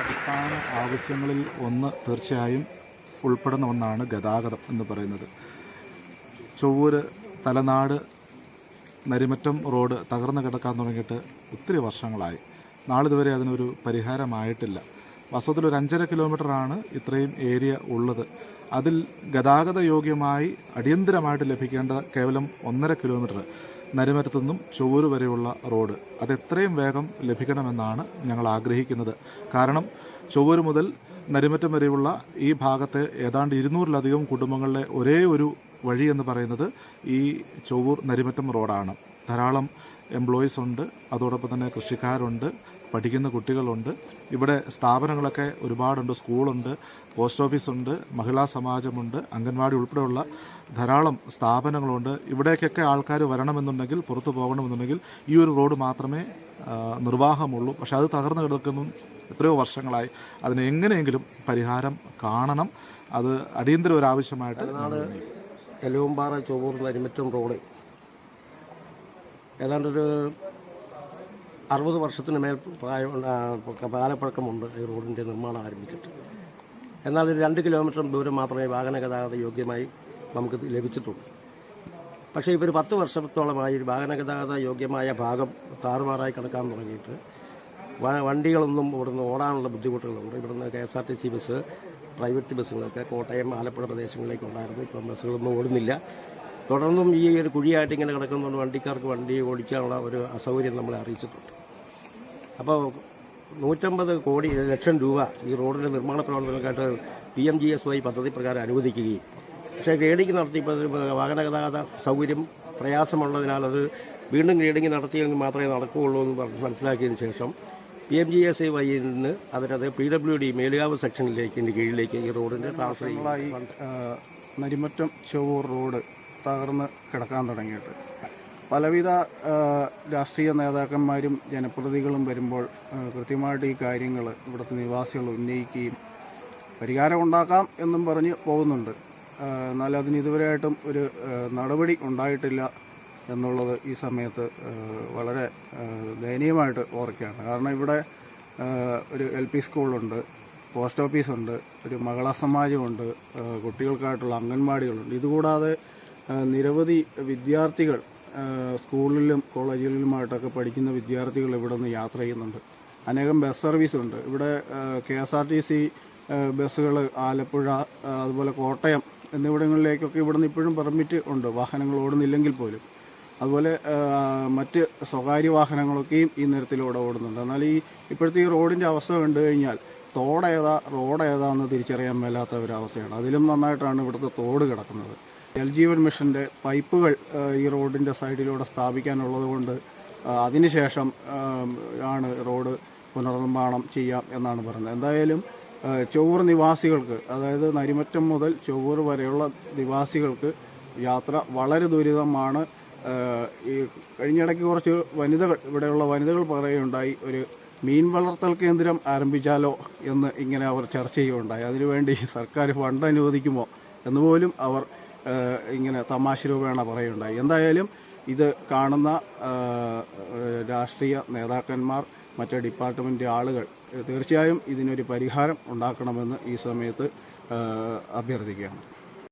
അടിസ്ഥാന ആവശ്യങ്ങളിൽ ഒന്ന് തീർച്ചയായും ഉൾപ്പെടുന്ന ഒന്നാണ് ഗതാഗതം എന്ന് പറയുന്നത്. ചൊവ്വൂര് തലനാട് നരിമറ്റം റോഡ് തകർന്നു കിടക്കാൻ തുടങ്ങിയിട്ട് ഒത്തിരി വർഷങ്ങളായി. നാളിതുവരെ അതിനൊരു പരിഹാരമായിട്ടില്ല. വാസ്തവത്തിൽ ഒരു അഞ്ചര കിലോമീറ്ററാണ് ഇത്രയും ഏരിയ ഉള്ളത്. അതിൽ ഗതാഗത യോഗ്യമായി അടിയന്തരമായിട്ട് ലഭിക്കേണ്ട കേവലം ഒന്നര കിലോമീറ്റർ നരിമരത്തു നിന്നും ചൊവ്വൂര് വരെയുള്ള റോഡ്. അത് എത്രയും വേഗം ലഭിക്കണമെന്നാണ് ഞങ്ങൾ ആഗ്രഹിക്കുന്നത്. കാരണം ചൊവ്വൂര് മുതൽ നരിമറ്റം വരെയുള്ള ഈ ഭാഗത്തെ ഏതാണ്ട് ഇരുന്നൂറിലധികം കുടുംബങ്ങളിലെ ഒരേ ഒരു വഴി എന്ന് പറയുന്നത് ഈ ചൊവ്വൂർ നരിമറ്റം റോഡാണ്. ധാരാളം എംപ്ലോയീസ് ഉണ്ട്. അതോടൊപ്പം തന്നെ കൃഷിക്കാരുണ്ട്. പഠിക്കുന്ന കുട്ടികളുണ്ട്. ഇവിടെ സ്ഥാപനങ്ങളൊക്കെ ഒരുപാടുണ്ട്. സ്കൂളുണ്ട് പോസ്റ്റ് ഓഫീസുണ്ട് മഹിളാ സമാജമുണ്ട് അംഗൻവാടി ഉൾപ്പെടെയുള്ള ധാരാളം സ്ഥാപനങ്ങളുണ്ട്. ഇവിടേക്കൊക്കെ ആൾക്കാർ വരണമെന്നുണ്ടെങ്കിൽ പുറത്തു പോകണമെന്നുണ്ടെങ്കിൽ ഈ ഒരു റോഡ് മാത്രമേ നിർവാഹമുള്ളൂ. പക്ഷെ അത് തകർന്നു കിടക്കുന്നു. എത്രയോ വർഷങ്ങളായി. അതിന് എങ്ങനെയെങ്കിലും പരിഹാരം കാണണം. അത് അടിയന്തര ഒരു ആവശ്യമായിട്ട് എലവുംപാറ ചോവൂർ നരിമറ്റം റോഡ്. ഏതാണ്ടൊരു അറുപത് വർഷത്തിന് മേൽ പ്രായം കാലപ്പഴക്കമുണ്ട് ഈ റോഡിന്റെ നിർമ്മാണം ആരംഭിച്ചിട്ട്. എന്നാൽ ഇത് രണ്ട് കിലോമീറ്റർ ദൂരം മാത്രമേ വാഹന ഗതാഗത യോഗ്യമായി നമുക്ക് ലഭിച്ചിട്ടുള്ളൂ. പക്ഷേ ഇപ്പോൾ ഒരു പത്ത് വർഷത്തോളമായി വാഹന ഗതാഗത യോഗ്യമായ ഭാഗം താറുമാറായി കിടക്കാൻ തുടങ്ങിയിട്ട് വണ്ടികളൊന്നും ഇവിടുന്ന് ഓടാനുള്ള ബുദ്ധിമുട്ടുകളുണ്ട്. ഇവിടുന്ന് K S R T C bus private ബസ്സുകളൊക്കെ Kottayam Alappuzha പ്രദേശങ്ങളിലേക്ക് ഉണ്ടായിരുന്നു. ഇപ്പം ബസ്സുകളൊന്നും ഓടുന്നില്ല. തുടർന്നും ഈ ഒരു കുഴിയായിട്ട് ഇങ്ങനെ കിടക്കുന്നതുകൊണ്ട് വണ്ടിക്കാർക്ക് വണ്ടി ഓടിക്കാനുള്ള ഒരു അസൗകര്യം നമ്മളെ അറിയിച്ചിട്ടുണ്ട്. അപ്പോൾ നൂറ്റമ്പത് കോടി ലക്ഷം രൂപ ഈ റോഡിന്റെ നിർമ്മാണ പ്രവർത്തനങ്ങൾക്കായിട്ട് P M G S Y പദ്ധതി പ്രകാരം അനുവദിക്കുകയും. പക്ഷേ ഗ്രേഡിംഗ് നടത്തിയപ്പോൾ വാഹന ഗതാഗത സൗകര്യം പ്രയാസമുള്ളതിനാൽ അത് വീണ്ടും ഗ്രേഡിംഗ് നടത്തിയെങ്കിൽ മാത്രമേ നടക്കുകയുള്ളൂ എന്ന് പറഞ്ഞ് മനസ്സിലാക്കിയതിന് ശേഷം പി എം ജി എസ് വൈയിൽ നിന്ന് അവരത് പി ഡബ്ല്യു ഡി മേലുകാവ് സെക്ഷനിലേക്ക് കീഴിലേക്ക് ഈ റോഡിന്റെ ട്രാൻസ്ഫർ നരിമറ്റം ചൊവ്വൂർ റോഡ് തകർന്ന് കിടക്കാൻ തുടങ്ങിയിട്ട്. പലവിധ രാഷ്ട്രീയ നേതാക്കന്മാരും ജനപ്രതിനിധികളും വരുമ്പോൾ കൃത്യമായിട്ട് ഈ കാര്യങ്ങൾ ഇവിടുത്തെ നിവാസികൾ ഉന്നയിക്കുകയും പരിഹാരം ഉണ്ടാക്കാം എന്നും പറഞ്ഞ് പോകുന്നുണ്ട്. എന്നാൽ അതിന് ഇതുവരെയായിട്ടും ഒരു നടപടി ഉണ്ടായിട്ടില്ല എന്നുള്ളത് ഈ സമയത്ത് വളരെ ദയനീയമായിട്ട് ഓർക്കുകയാണ്. കാരണം ഇവിടെ ഒരു എൽ പി സ്കൂളുണ്ട് പോസ്റ്റ് ഓഫീസുണ്ട് ഒരു മഹിളാ സമാജമുണ്ട് കുട്ടികൾക്കായിട്ടുള്ള അംഗൻവാടികളുണ്ട്. ഇതുകൂടാതെ നിരവധി വിദ്യാർത്ഥികൾ സ്കൂളിലും കോളേജുകളിലുമായിട്ടൊക്കെ പഠിക്കുന്ന വിദ്യാർത്ഥികൾ ഇവിടെ നിന്ന് യാത്ര ചെയ്യുന്നുണ്ട്. അനേകം ബസ് സർവീസ് ഉണ്ട്. ഇവിടെ K S R T C ബസ്സുകൾ ആലപ്പുഴ അതുപോലെ കോട്ടയം എന്നിവിടങ്ങളിലേക്കൊക്കെ ഇവിടെ നിന്ന് ഇപ്പോഴും പെർമിറ്റ് ഉണ്ട്. വാഹനങ്ങൾ ഓടുന്നില്ലെങ്കിൽ പോലും. അതുപോലെ മറ്റ് സ്വകാര്യ വാഹനങ്ങളൊക്കെയും ഈ നിരത്തിലൂടെ ഓടുന്നുണ്ട്. എന്നാൽ ഈ ഇപ്പോഴത്തെ ഈ റോഡിന്റെ അവസ്ഥ കണ്ടു കഴിഞ്ഞാൽ തോട് ഏതാ റോഡ് ഏതാന്ന് തിരിച്ചറിയാൻ മേലാത്ത ഒരവസ്ഥയാണ് അതിലും നന്നായിട്ടാണ് ഇവിടുത്തെ തോട് കിടക്കുന്നത്. ജൽജീവൻ മിഷന്റെ പൈപ്പുകൾ ഈ റോഡിന്റെ സൈഡിലൂടെ സ്ഥാപിക്കാനുള്ളത് കൊണ്ട് അതിനുശേഷം ആണ് റോഡ് പുനർനിർമ്മാണം ചെയ്യാം എന്നാണ് പറയുന്നത്. എന്തായാലും ചൊവ്വൂർ നിവാസികൾക്ക് അതായത് നരിമറ്റം മുതൽ ചൊവ്വൂർ വരെയുള്ള നിവാസികൾക്ക് യാത്ര വളരെ ദുരിതമാണ്. ഈ കഴിഞ്ഞിടയ്ക്ക് കുറച്ച് വനിതകൾ ഇവിടെയുള്ള വനിതകൾ പറയുകയുണ്ടായി ഒരു മീൻ വളർത്തൽ കേന്ദ്രം ആരംഭിച്ചാലോ എന്ന് ഇങ്ങനെ അവർ ചർച്ച ചെയ്യുകയുണ്ടായി. അതിനുവേണ്ടി സർക്കാർ ഫണ്ട് അനുവദിക്കുമോ എന്നുപോലും അവർ ഇങ്ങനെ തമാശ രൂപേണ പറയുണ്ടായി എന്തായാലും ഇത് കാണുന്ന രാഷ്ട്രീയ നേതാക്കന്മാർ മറ്റ് ഡിപ്പാർട്ട്മെന്റ് ആളുകൾ തീർച്ചയായും ഇതിനൊരു പരിഹാരം ഉണ്ടാക്കണമെന്ന് ഈ സമയത്ത് അഭ്യർത്ഥിക്കുകയാണ്.